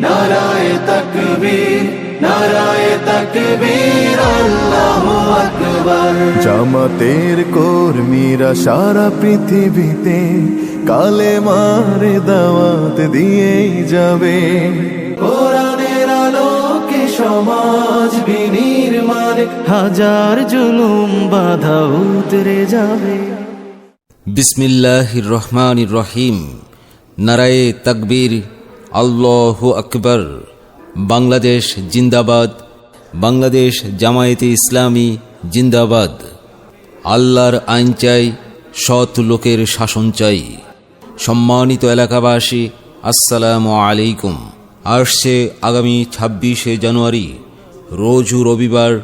নারায় তকবীর নারায় তকবীর আল্লাহু আকবার জামাতের কর্মীরা সারা পৃথিবীতে কালে মারে দাওয়াত দিয়েই যাবে। কোরআনের আলোকে সমাজ বিনির্মাণে হাজার জুলুম বাধা উতরে যাবে। বিসমিল্লাহির রহমানির রহিম। নারায়ে তাকবীর আল্লাহ আকবর। বাংলাদেশ জিন্দাবাদ। বাংলাদেশ জামায়াতে ইসলামী জিন্দাবাদ। আল্লাহর আইন চাই, সৎ লোকের শাসন চাই। সম্মানিত এলাকাবাসী, আসসালামু আলাইকুম। আসছে আগামী ছাব্বিশে জানুয়ারি, রোজ রবিবার,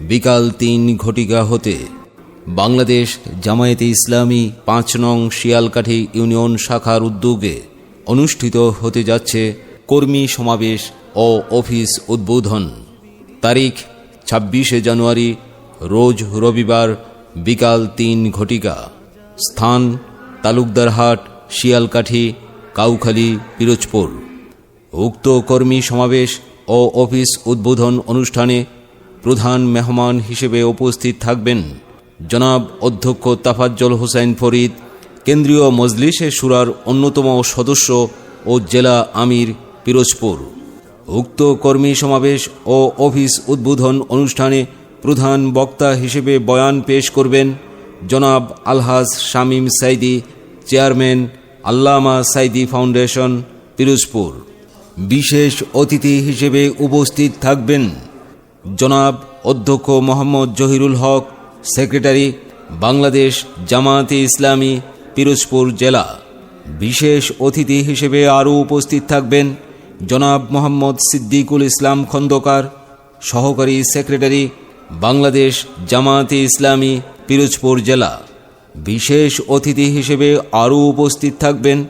বিকাল তিন ঘটিকা হতে। বাংলাদেশ জামায়াতে ইসলামী পাঁচ নং শিয়ালকাঠি ইউনিয়ন শাখার উদ্যোগে অনুষ্ঠিত হতে যাচ্ছে কর্মী সমাবেশ ও অফিস উদ্বোধন। তারিখ ছাব্বিশে জানুয়ারি, রোজ রবিবার বিকাল তিন ঘটিকা। স্থান তালুকদারহাট, শিয়ালকাঠি, কাউখালী, পিরোজপুর। উক্ত কর্মী সমাবেশ ও অফিস উদ্বোধন অনুষ্ঠানে প্রধান মেহমান হিসেবে উপস্থিত থাকবেন জনাব অধ্যক্ষ তাফাজ্জল হোসেন ফরিদ কেন্দ্রীয় মজলিসে সুরার অন্যতম সদস্য ও জেলা আমির পিরোজপুর। উক্ত কর্মী সমাবেশ ও অফিস উদ্বোধন অনুষ্ঠানে প্রধান বক্তা হিসেবে বয়ান পেশ করবেন জনাব আলহাজ শামীম সাইদি, চেয়ারম্যান আল্লামা সাইদি ফাউন্ডেশন, পিরোজপুর। বিশেষ অতিথি হিসেবে উপস্থিত থাকবেন জনাব অধ্যক্ষ মোহাম্মদ জহিরুল হক, সেক্রেটারি বাংলাদেশ জামায়াতে ইসলামী পিরোজপুর জেলা। বিশেষ অতিথি হিসেবে আরও উপস্থিত থাকবেন জনাব মোহাম্মদ সিদ্দিকুল ইসলাম খন্দকার, সহকারী সেক্রেটারি, বাংলাদেশ জামায়াতে ইসলামী, পিরোজপুর জেলা। বিশেষ অতিথি হিসেবে আরও উপস্থিত থাকবেন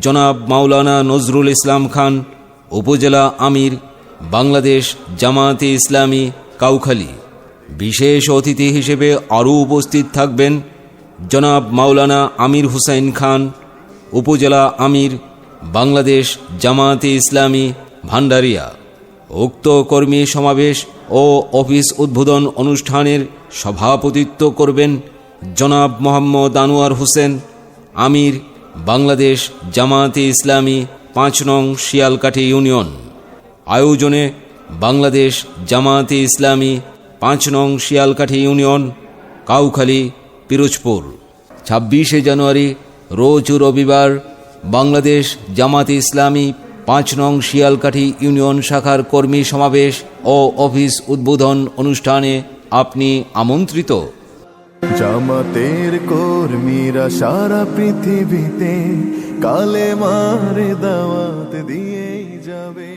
জনাব মাওলানা নজরুল ইসলাম খান, উপজেলা আমির, বাংলাদেশ জামায়াতে ইসলামী, কাউখালী। বিশেষ অতিথি হিসেবে আরও উপস্থিত থাকবেন জনাব মাওলানা আমির হুসাইন খান, উপজেলা আমির, বাংলাদেশ জামায়াতে ইসলামী ভান্ডারিয়া উক্ত কর্মী সমাবেশ ও অফিস উদ্বোধন অনুষ্ঠানের সভাপতিত্ব করবেন জনাব মোহাম্মদ আনোয়ার হোসেন, আমির, বাংলাদেশ জামায়াতে ইসলামী, পাঁচ নং শিয়ালকাঠি ইউনিয়ন। আয়োজনে বাংলাদেশ জামায়াতে ইসলামী, পাঁচ নং শিয়ালকাঠি ইউনিয়ন, কাউখালী পিরোজপুর। ছাব্বিশে জানুয়ারি, রোজ রবিবার, বাংলাদেশ জামাতে ইসলামী পাঁচ নং শিয়ালকাঠি ইউনিয়ন শাখার কর্মী সমাবেশ ও অফিস উদ্বোধন অনুষ্ঠানে আপনি আমন্ত্রিত। জামাতের কর্মীরা সারা পৃথিবীতে কালে মারে দাওয়াত দিয়েই যাবে।